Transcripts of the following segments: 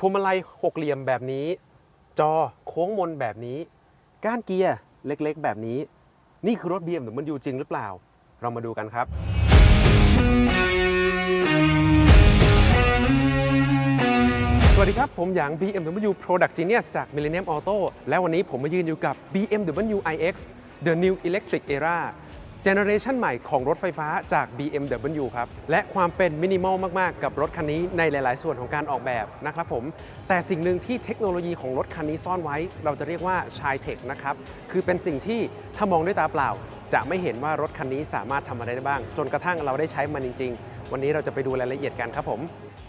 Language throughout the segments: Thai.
พวงมาลัยหกเหลี่ยมแบบนี้ จอโค้งมนแบบนี้ ก้านเกียร์เล็กๆ แบบนี้ นี่คือรถ BMW จริงหรือเปล่า เรามาดูกันครับ สวัสดีครับ ผมหยาง BMW Product Genius จาก Millennium Auto และวันนี้ผมมายืนอยู่กับ BMW iX The New Electric Era เจเนอเรชันใหม่ของรถไฟฟ้าจาก BMW ครับ และความเป็นมินิมอลมาก ๆ กับรถคันนี้ในหลาย ๆ ส่วนของการออกแบบนะครับผม แต่สิ่งหนึ่งที่เทคโนโลยีของรถคันนี้ซ่อนไว้ เราจะเรียกว่าชายเทคนะครับ คือเป็นสิ่งที่ถ้ามองด้วยตาเปล่า จะไม่เห็นว่ารถคันนี้สามารถทำอะไรได้บ้าง จนกระทั่งเราได้ใช้มันจริง ๆ วันนี้เราจะไปดูรายละเอียดกันครับผม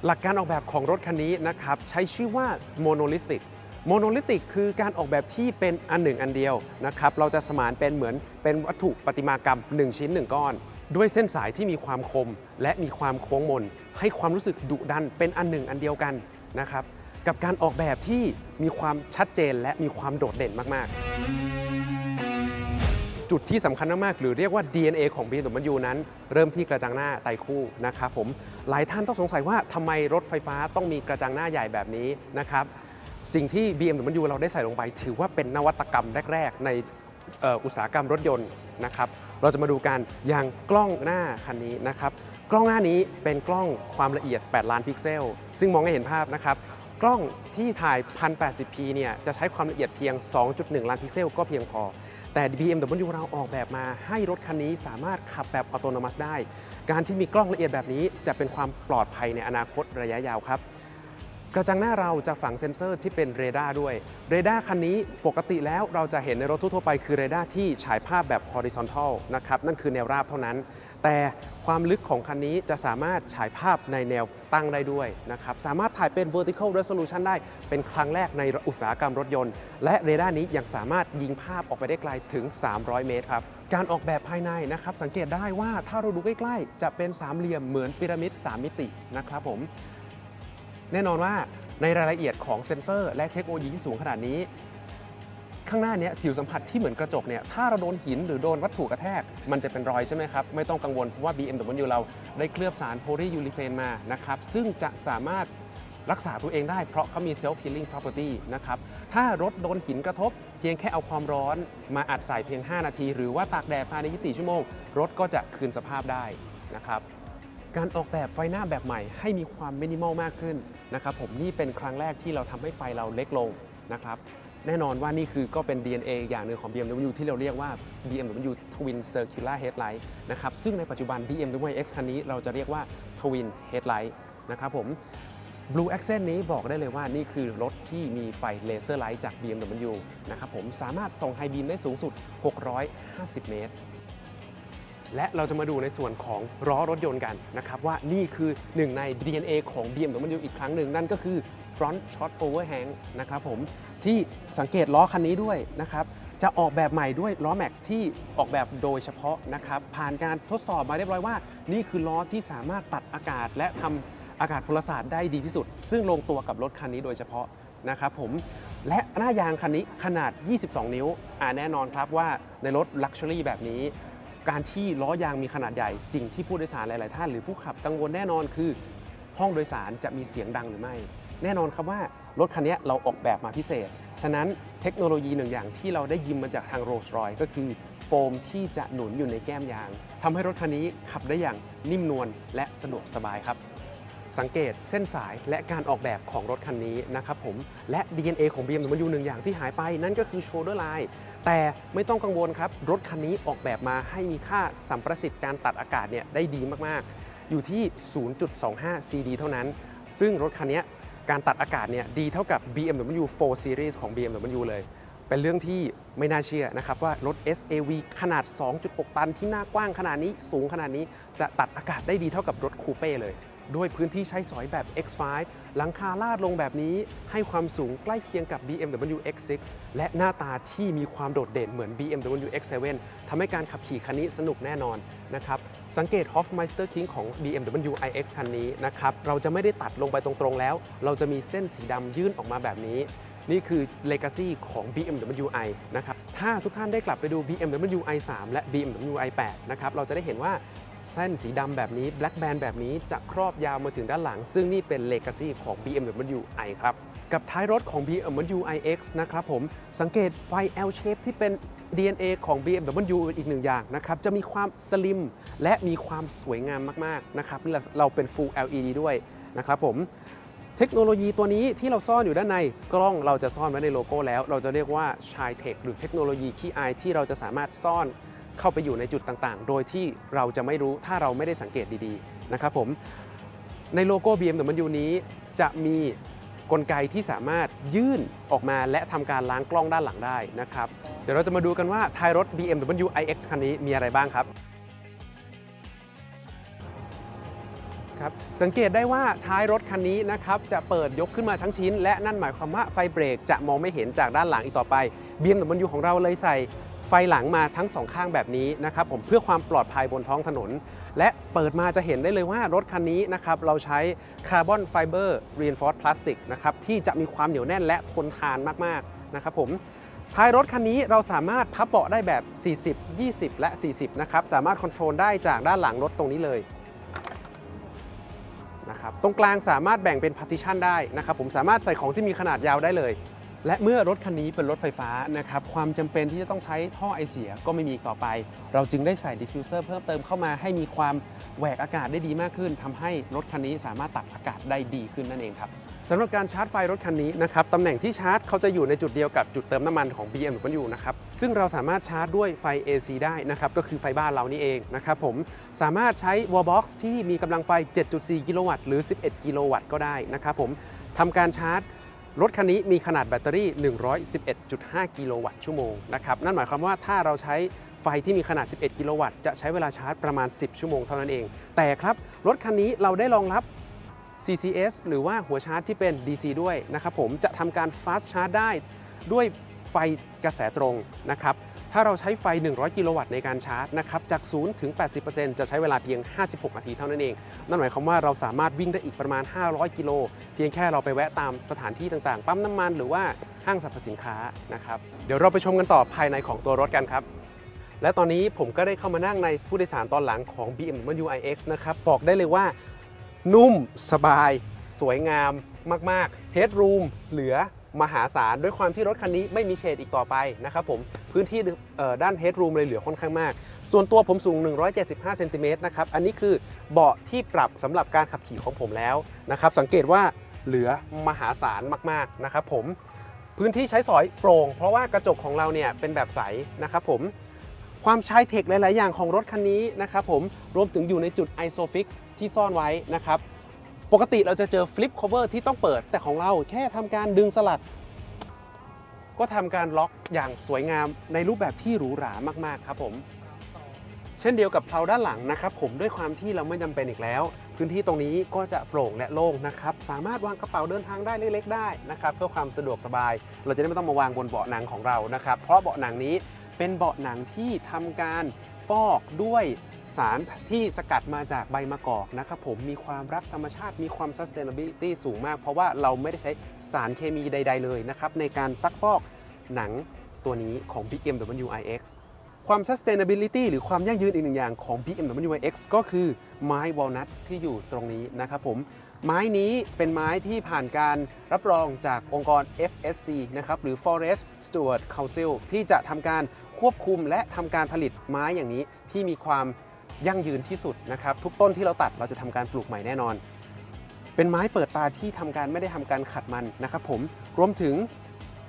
หลักการออกแบบของรถคันนี้นะครับใช้ชื่อว่า monolithic โมโนลิติกคือการออกแบบที่เป็นอันหนึ่งอันเดียวนะครับเราจะสมานเป็นเหมือนเป็นวัตถุประติมากรรม 1 ชิ้น 1 ก้อน ด้วยเส้นสายที่มีความคมและมีความโค้งมน ให้ความรู้สึกดุดันเป็นอันหนึ่งอันเดียวกันนะครับกับการออกแบบที่มีความชัดเจนและมีความโดดเด่นมากๆ จุดที่สำคัญมากๆหรือเรียกว่า DNA ของ BMW นั้น เริ่มที่กระจังหน้าไตคู่นะครับผมหลายท่านต้องสงสัยว่าทำไมรถไฟฟ้าต้องมีกระจังหน้าใหญ่แบบนี้นะครับ สิ่งที่ BMW เราได้ใส่ลงไป ถือว่าเป็นนวัตกรรมแรก ๆ ในอุตสาหกรรมรถยนต์นะครับเราจะมาดูกันอย่างกล้องหน้าคันนี้นะครับกล้องหน้านี้เป็นกล้องความละเอียด 8 ล้านพิกเซล ซึ่งมองให้เห็นภาพนะครับกล้องที่ถ่าย 1080p เนี่ยจะใช้ความละเอียดเพียง 2.1 ล้านพิกเซลก็เพียงพอ แต่ BMW เราออกแบบมาให้รถคันนี้สามารถขับแบบอัตโนมัติได้ การที่มีกล้องละเอียดแบบนี้จะเป็นความปลอดภัยในอนาคตระยะยาวครับ กระจังหน้าเราจะฝังเซ็นเซอร์ที่เป็นเรดาร์ด้วย เรดาร์คันนี้ปกติแล้วเราจะเห็นในรถทั่วๆไปคือเรดาร์ที่ฉายภาพแบบ horizontal นะครับ นั่นคือแนวราบเท่านั้น แต่ความลึกของคันนี้จะสามารถฉายภาพในแนวตั้งได้ด้วยนะครับ สามารถถ่ายเป็น vertical resolution ได้ เป็นครั้งแรกในอุตสาหกรรมรถยนต์ และเรดาร์นี้ยังสามารถยิงภาพออกไปได้ไกลถึง 300 เมตรครับการออกแบบภายในนะครับสังเกตได้ว่าถ้าเราดูใกล้ๆ จะเป็นสามเหลี่ยมเหมือนพีระมิด 3 มิตินะครับผม แน่นอนว่าในรายละเอียดของเซ็นเซอร์ และเทคโนโลยีที่สูงขนาดนี้ ข้างหน้าเนี้ยผิวสัมผัสที่เหมือนกระจกเนี่ยถ้าเราโดนหินหรือโดนวัตถุกระแทก มันจะเป็นรอยใช่ไหมครับ ไม่ต้องกังวลเพราะว่า BMW เราได้เคลือบสารโพลียูริเฟนมานะครับซึ่งจะสามารถรักษาตัวเองได้เพราะเขามี self healing property นะครับ ถ้ารถโดนหินกระทบ เพียงแค่เอาความร้อนมาอัดใส่เพียง 5 นาที หรือว่าตากแดดภายใน 24 ชั่วโมง รถก็จะคืนสภาพได้นะครับ การออกแบบไฟหน้าแบบใหม่ ให้มีความมินิมอลมากขึ้นนะครับผมนี่เป็นครั้งแรกที่เราทำให้ไฟเราเล็กลงนะครับแน่นอนว่านี่คือก็เป็น DNA อย่างหนึ่งของ BMW ที่เราเรียกว่า BMW Twin Circular Headlight นะครับซึ่งในปัจจุบัน BMW X คันนี้เราจะเรียกว่า Twin Headlight นะครับผม Blue Accent นี้บอกได้เลยว่านี่คือรถที่มีไฟเลเซอร์ไลท์จาก BMW นะครับผมสามารถส่งไฮบีมได้สูงสุด 650 เมตร และเราจะมาดูในส่วนของล้อรถยนต์กันนะครับว่านี่คือหนึ่งใน DNA ของ BMW อีกครั้งหนึ่งนั่นก็คือ front shot overhang นะครับผมที่สังเกตล้อคันนี้ด้วยนะครับจะออกแบบใหม่ด้วยล้อ Max ที่ออกแบบโดยเฉพาะนะครับผ่านการทดสอบมาเรียบร้อยว่า นี่คือล้อที่สามารถตัดอากาศและทำอากาศพลศาสตร์ได้ดีที่สุด ซึ่งลงตัวกับรถคันนี้โดยเฉพาะนะครับผมและหน้ายางคันนี้ขนาด 22 นิ้วอ่าแน่นอนครับว่าในรถ Luxury แบบนี้ การที่ล้อยางมีขนาดใหญ่สิ่งที่ผู้โดยสารหลาย ๆ ท่าน หรือผู้ขับกังวลแน่นอนคือ ห้องโดยสารจะมีเสียงดังหรือไม่ แน่นอนครับว่ารถคันนี้เราออกแบบมาพิเศษ ฉะนั้นเทคโนโลยีหนึ่งอย่างที่เราได้ยิมมาจากทางโรลส์รอยก็คือโฟมที่จะหนุนอยู่ในแก้มยางทำให้รถคันนี้ขับได้อย่างนิ่มนวลและสะดวกสบายครับ สังเกตเส้นสายและการออกแบบของรถคันนี้นะครับผมและ DNA ของ BMW หนึ่งอย่างที่หายไปนั่นก็คือ shoulder line แต่ไม่ต้องกังวลครับ รถคันนี้ออกแบบมาให้มีค่าสัมประสิทธิ์การตัดอากาศเนี่ยได้ดีมากๆ อยู่ที่ 0.25 CD เท่านั้น ซึ่งรถคันนี้การตัดอากาศเนี่ยดีเท่ากับ BMW 4 Series ของ BMW เลย เป็นเรื่องที่ไม่น่าเชื่อนะครับว่ารถ SAV ขนาด 2.6 ตันที่หน้ากว้างขนาดนี้สูงขนาดนี้จะตัดอากาศได้ดีเท่ากับรถคูเป้เลย ด้วยพื้นที่ใช้สอยแบบ X5 หลังคาลาดลงแบบนี้ให้ความสูงใกล้เคียงกับ BMW X6 และหน้าตาที่มีความโดดเด่นเหมือน BMW X7 ทำให้การขับขี่คันนี้สนุกแน่นอนนะครับสังเกต Hofmeister King ของ BMW iX คันนี้นะครับเราจะไม่ได้ตัดลงไปตรงๆแล้ว เราจะมีเส้นสีดำยื่นออกมาแบบนี้ นี่คือ Legacy ของ BMW i นะครับถ้าทุกท่านได้กลับไปดู BMW i3 และ BMW i8 นะครับเราจะได้เห็นว่า เส้นสีดำแบบนี้ Black Band แบบนี้จะครอบยาวมาถึงด้านหลัง ซึ่งนี่เป็น Legacy ของ BMW i ครับ กับท้ายรถของ BMW iX นะครับผม สังเกตไฟ L shape ที่เป็น DNA ของ BMW อีกหนึ่งอย่างนะครับ จะมีความสลิมและมีความสวยงามมาก ๆ นะครับนี่เราเราเป็น Full LED ด้วยนะครับผมเทคโนโลยีตัวนี้ที่เราซ่อนอยู่ด้านในกล้องเราจะซ่อนไว้ในโลโก้แล้ว เราจะเรียกว่า s h y Tech หรือเทคโนโลยีขี้อายที่เราจะสามารถซ่อน เข้าไปอยู่ในจุดต่างๆ โดยที่เราจะไม่รู้ถ้าเราไม่ได้สังเกตดีๆนะครับผมในโลโก้ BMW นี้จะมีกลไกที่สามารถยื่นออกมาและทำการล้างกล้องด้านหลังได้นะครับ เดี๋ยวเราจะมาดูกันว่าท้ายรถ BMW iX คันนี้มีอะไรบ้างครับครับ สังเกตได้ว่าท้ายรถคันนี้นะครับจะเปิดยกขึ้นมาทั้งชิ้น และนั่นหมายความว่าไฟเบรกจะมองไม่เห็นจากด้านหลังอีกต่อไป BMW ของเราเลยใส่ ไฟหลังมาทั้งสองข้างแบบนี้นะครับผมเพื่อความปลอดภัยบนท้องถนน และเปิดมาจะเห็นได้เลยว่ารถคันนี้นะครับเราใช้คาร์บอนไฟเบอร์เรีนฟอร์พลาสติกนะครับที่จะมีความเหนียวแน่นและทนทานมากๆนะครับผมท้ายรถคันนี้เราสามารถพับเบาะได้แบบ 40 20 และ 40 นะครับ สามารถคอนโทรลได้จากด้านหลังรถตรงนี้เลยนะครับตรงกลางสามารถแบ่งเป็น partition ได้นะครับผมสามารถใส่ของที่มีขนาดยาวได้เลย และเมื่อรถคันนี้เป็นรถไฟฟ้านะครับความจำเป็นที่จะต้องใช้ท่อไอเสียก็ไม่มีอีกต่อไป เราจึงได้ใส่ดิฟฟิวเซอร์เพิ่มเติมเข้ามาให้มีความแหวกอากาศได้ดีมากขึ้นทำให้รถคันนี้สามารถตักอากาศได้ดีขึ้นนั่นเองครับสำหรับการชาร์จไฟรถคันนี้นะครับตำแหน่งที่ชาร์จเขาจะอยู่ในจุดเดียวกับจุดเติมน้ำมันของ BMW นะครับซึ่งเราสามารถชาร์จด้วยไฟ AC ได้นะครับก็คือไฟบ้านเรานี่เองนะครับผมสามารถใช้ Wallbox ที่มีกำลังไฟ 7.4 กิโลวัตต์หรือ 11 กิโลวัตต์ก็ได้นะครับผมทำการชาร์จ รถคันนี้มีขนาดแบตเตอรี่ 111.5 กิโลวัตต์ชั่วโมงนะครับ นั่นหมายความว่าถ้าเราใช้ไฟที่มีขนาด 11 กิโลวัตต์ จะใช้เวลาชาร์จประมาณ 10 ชั่วโมงเท่านั้นเอง แต่ครับ รถคันนี้เราได้รองรับ CCS หรือว่าหัวชาร์จที่เป็น DC ด้วยนะครับผม จะทำการ fast charge ได้ด้วยไฟกระแสตรงนะครับ ถ้าเราใช้ไฟ 100 กิโลวัตต์ในการชาร์จนะครับจาก 0 ถึง 80%จะใช้เวลาเพียง 56 นาทีเท่านั้นเอง นั่นหมายความว่าเราสามารถวิ่งได้อีกประมาณ 500 กิโล เพียงแค่เราไปแวะตามสถานที่ต่างๆ ปั๊มน้ำมันหรือว่าห้างสรรพสินค้านะครับ เดี๋ยวเราไปชมกันต่อภายในของตัวรถกันครับ และตอนนี้ผมก็ได้เข้ามานั่งในผู้โดยสารตอนหลังของ BMW iX นะครับบอกได้เลยว่านุ่มสบาย สวยงามมากๆ Headroom เหลือ มหาศาลด้วยความที่รถคันนี้ไม่มีเฉดอีกต่อไปนะครับผมพื้นที่ด้าน Headroom เลยเหลือค่อนข้างมาก ส่วนตัวผมสูง 175เซนติเมตรนะครับอันนี้คือเบาะที่ปรับสำหรับการขับขี่ของผมแล้วนะครับสังเกตว่าเหลือมหาศาลมากๆนะครับผมพื้นที่ใช้สอยโปร่ง เพราะว่ากระจกของเราเนี่ยเป็นแบบใสนะครับผมความใช้เทคหลาย ๆ อย่างของรถคันนี้นะครับผมรวมถึงอยู่ในจุด ISOFIX ที่ซ่อนไว้นะครับ ปกติเราจะเจอ Flip Cover ที่ต้องเปิด แต่ของเราแค่ทำการดึงสลัด ก็ทำการล็อกอย่างสวยงามในรูปแบบที่หรูหรามากๆครับผมเช่นเดียวกับเพลาด้านหลังนะครับผมด้วยความที่เราไม่จำเป็นอีกแล้ว พื้นที่ตรงนี้ก็จะโปร่งและโล่งนะครับสามารถวางกระเป๋าเดินทางได้เล็กๆได้นะครับเพื่อความสะดวกสบาย เราจะได้ไม่ต้องมาวางบนเบาะหนังของเรานะครับเพราะเบาะหนังนี้เป็นเบาะหนังที่ทำการฟอกด้วย สารที่สกัดมาจากใบมะกอกนะครับผมมีความรักธรรมชาติมีความ sustainability สูงมาก เพราะว่าเราไม่ได้ใช้สารเคมีใด ๆ เลยนะครับ ในการซักฟอกหนังตัวนี้ของ BMW iX ความ sustainability หรือความยั่งยืนอีกหนึ่งอย่างของ BMW iX ก็คือไม้ walnut ที่อยู่ตรงนี้นะครับผมไม้นี้เป็นไม้ที่ผ่านการรับรองจากองค์กร FSC นะครับหรือ Forest Steward Council ที่จะทำการควบคุมและทำการผลิตไม้อย่างนี้ที่มีความ ยั่งยืนที่สุดนะครับ ทุกต้นที่เราตัดเราจะทำการปลูกใหม่แน่นอน เป็นไม้เปิดตาที่ทำการไม่ได้ทำการขัดมันนะครับผมรวมถึง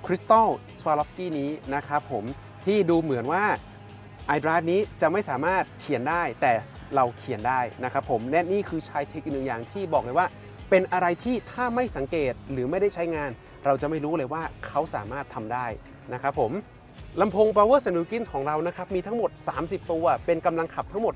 คริสตัลสวาลอฟสกี้นี้นะครับผมที่ดูเหมือนว่า iDrive นี้จะไม่สามารถเขียนได้แต่เราเขียนได้นะครับผมและนี่คือใช้เทคนิคหนึ่งอย่างที่บอกเลยว่า เป็นอะไรที่ถ้าไม่สังเกตหรือไม่ได้ใช้งาน เราจะไม่รู้เลยว่าเขาสามารถทำได้นะครับผม ลำโพง Power s a n u k i n ของเรานะครับ มีทั้งหมด 30 ตัว เป็นกำลังขับทั้งหมด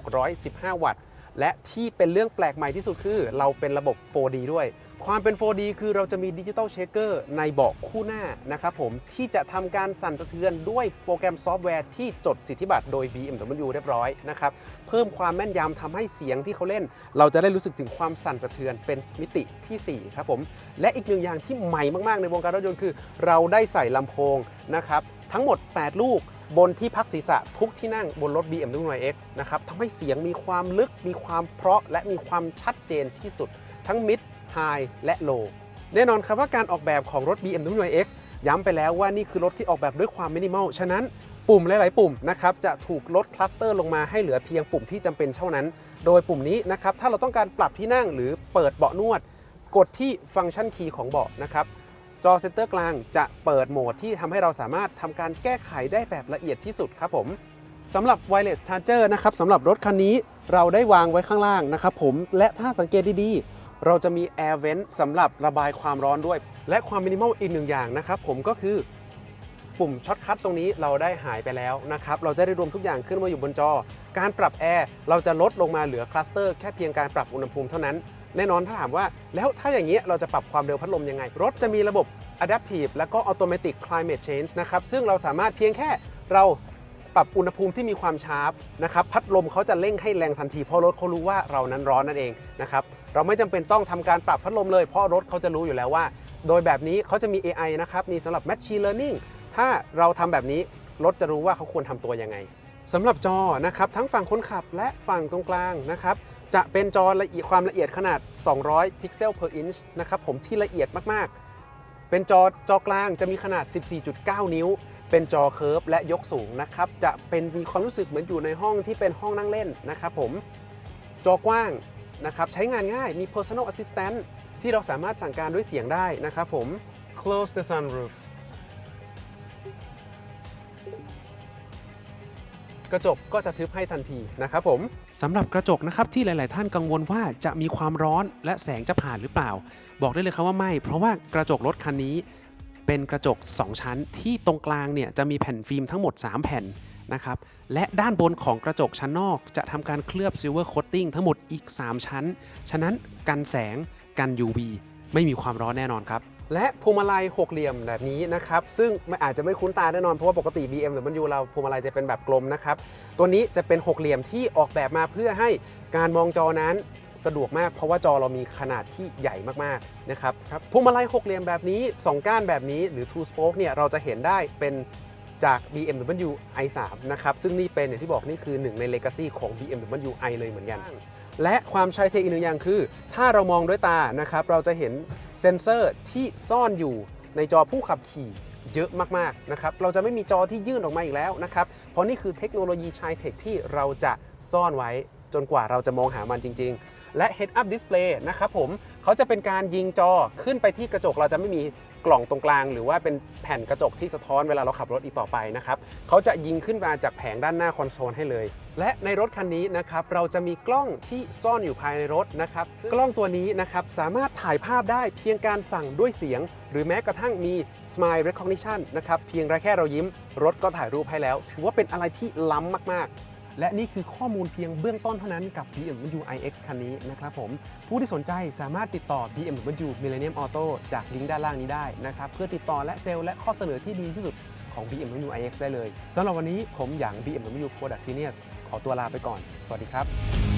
1,615 วัตต์ และที่เป็นเรื่องแปลกใหม่ที่สุดคือ เราเป็นระบบ 4D ด้วย ความเป็น 4D คือเราจะมีดิจิตอลเชคเกอร์ในเบาะคู่หน้านะครับผมที่จะทำการสั่นสะเทือนด้วยโปรแกรมซอฟต์แวร์ที่จดสิทธิบัตรโดย BMW เรียบร้อยนะครับ เพิ่มความแม่นยำทำให้เสียงที่เขาเล่น เราจะได้รู้สึกถึงความสั่นสะเทือนเป็นมิติทีสี่4 ครับผม และอีกหนึ่งอย่างที่ใหม่มากๆ ในวงการรถยนต์คือ เราได้ใส่ลำโพงนะครับทั้งหมด 8 ลูก บนที่พักศีรษะทุกที่นั่งบนรถ BMW X นะครับทำให้เสียงมีความลึก มีความเพราะและมีความชัดเจนที่สุด ทั้ง Mid High และ Low แน่นอนครับว่าการออกแบบของรถ BMW X ย้ำไปแล้วว่านี่คือรถที่ออกแบบด้วยความมินิมอล ฉะนั้นปุ่มหลาย ๆ ปุ่มนะครับจะถูกลดคลัสเตอร์ลงมาให้เหลือเพียงปุ่มที่จำเป็นเท่านั้น โดยปุ่มนี้นะครับถ้าเราต้องการปรับที่นั่งหรือเปิดเบาะนวด กดที่ฟังก์ชันคีย์ของเบาะนะครับ จอเซนเตอร์กลางจะเปิดโหมดที่ทำให้เราสามารถทำการแก้ไขได้แบบละเอียดที่สุดครับผมสำหรับ Wireless Charger นะครับสำหรับรถคันนี้เราได้วางไว้ข้างล่างนะครับผมและถ้าสังเกตดีๆ เราจะมี Air Vent สำหรับระบายความร้อนด้วย และความมินิมอลอีกหนึ่งอย่างนะครับผมก็คือปุ่มช็อตคัทตรงนี้เราได้หายไปแล้วนะครับ เราจะได้รวมทุกอย่างขึ้นมาอยู่บนจอ การปรับแอร์เราจะลดลงมาเหลือคลัสเตอร์แค่เพียงการปรับอุณหภูมิเท่านั้น แน่นอนถ้าถามว่าแล้วถ้าอย่างนี้เราจะปรับความเร็วพัดลมยังไง รถจะมีระบบ Adaptive และก็ Automatic Climate Change นะครับ ซึ่งเราสามารถเพียงแค่เราปรับอุณหภูมิที่มีความชาร์ปนะครับพัดลมเขาจะเร่งให้แรงทันทีเพราะรถเขารู้ว่าเรานั้นร้อนนั่นเองนะครับเราไม่จำเป็นต้องทำการปรับพัดลมเลยเพราะรถเขาจะรู้อยู่แล้วว่า โดยแบบนี้เขาจะมี AI นะครับมีสำหรับ Machine Learning ถ้าเราทำแบบนี้รถจะรู้ว่าเขาควรทำตัวยังไงสำหรับจอนะครับทั้งฝั่งคนขับและฝั่งตรงกลางนะครับ จะเป็นจอละเอียดความละเอียดขนาด 200 พิกเซล per inch นะครับผมที่ละเอียดมากๆ เป็นจอจอกลางจะมีขนาด 14.9 นิ้ว เป็นจอเคิร์ฟและยกสูงนะครับ จะเป็นมีความรู้สึกเหมือนอยู่ในห้องที่เป็นห้องนั่งเล่นนะครับผม จอกว้างนะครับใช้งานง่ายมี personal assistant ที่เราสามารถสั่งการด้วยเสียงได้นะครับผม close the sunroof กระจกก็จะทึบให้ทันทีนะครับผมสำหรับกระจกนะครับที่หลาย ๆ ท่านกังวลว่าจะมีความร้อนและแสงจะผ่านหรือเปล่า บอกได้เลยครับว่าไม่ เพราะว่ากระจกรถคันนี้ เป็นกระจก 2 ชั้น ที่ตรงกลางเนี่ยจะมีแผ่นฟิล์มทั้งหมด 3 แผ่นนะครับและด้านบนของกระจกชั้นนอก จะทำการเคลือบซิลเวอร์โคตติ้งทั้งหมดอีก 3 ชั้น ฉะนั้นกันแสงกัน UV ไม่มีความร้อนแน่นอนครับ และพวงมาลัยหกเหลี่ยมแบบนี้นะครับ ซึ่งไม่อาจจะไม่คุ้นตาแน่นอน เพราะว่าปกติ BM หรือมันยูเราพวงมาลัยจะเป็นแบบกลมนะครับ ตัวนี้จะเป็นหกเหลี่ยมที่ออกแบบมาเพื่อให้การมองจอนั้นสะดวกมาก เพราะว่าจอเรามีขนาดที่ใหญ่มากๆนะครับพวงมาลัยหกเหลี่ยมแบบนี้ 2 ก้านแบบนี้หรือ two spoke เนี่ยเราจะเห็นได้เป็นจาก BMW i3 นะครับซึ่งนี่เป็นอย่างที่บอกนี่คือหนึ่งใน legacy ของ BMW i เลยเหมือนกัน และความใช้เทคอีกหนึ่งอย่างคือ ถ้าเรามองด้วยตานะครับเราจะเห็นเซ็นเซอร์ที่ซ่อนอยู่ในจอผู้ขับขี่เยอะมากๆนะครับเราจะไม่มีจอที่ยื่นออกมาอีกแล้วนะครับเพราะนี่คือเทคโนโลยีชายเทคที่เราจะซ่อนไว้จนกว่าเราจะมองหามันจริง ๆ และ Head Up Display นะครับผมเขาจะเป็นการยิงจอขึ้นไปที่กระจกเราจะไม่มีกล่องตรงกลาง หรือว่าเป็นแผ่นกระจกที่สะท้อนเวลาเราขับรถอีกต่อไปนะครับเขาจะยิงขึ้นมาจากแผงด้านหน้าคอนโซลให้เลย และในรถคันนี้นะครับเราจะมีกล้องที่ซ่อนอยู่ภายในรถนะครับกล้องตัวนี้นะครับสามารถถ่ายภาพได้เพียงการสั่งด้วยเสียง หรือแม้กระทั่งมี Smile Recognition นะครับเพียงแค่เรายิ้มรถก็ถ่ายรูปให้แล้ว ถือว่าเป็นอะไรที่ล้ำมากๆ และนี่คือข้อมูลเพียงเบื้องต้นเท่านั้นกับ BMW iX คันนี้นะครับผมผู้ที่สนใจสามารถติดต่อ BMW Millennium Auto จากลิงก์ด้านล่างนี้ได้นะครับเพื่อติดต่อและเซลล์และข้อเสนอที่ดีที่สุดของ BMW iX ได้เลยสำหรับวันนี้ผมหยาง BMW Product Genius ขอตัวลาไปก่อน สวัสดีครับ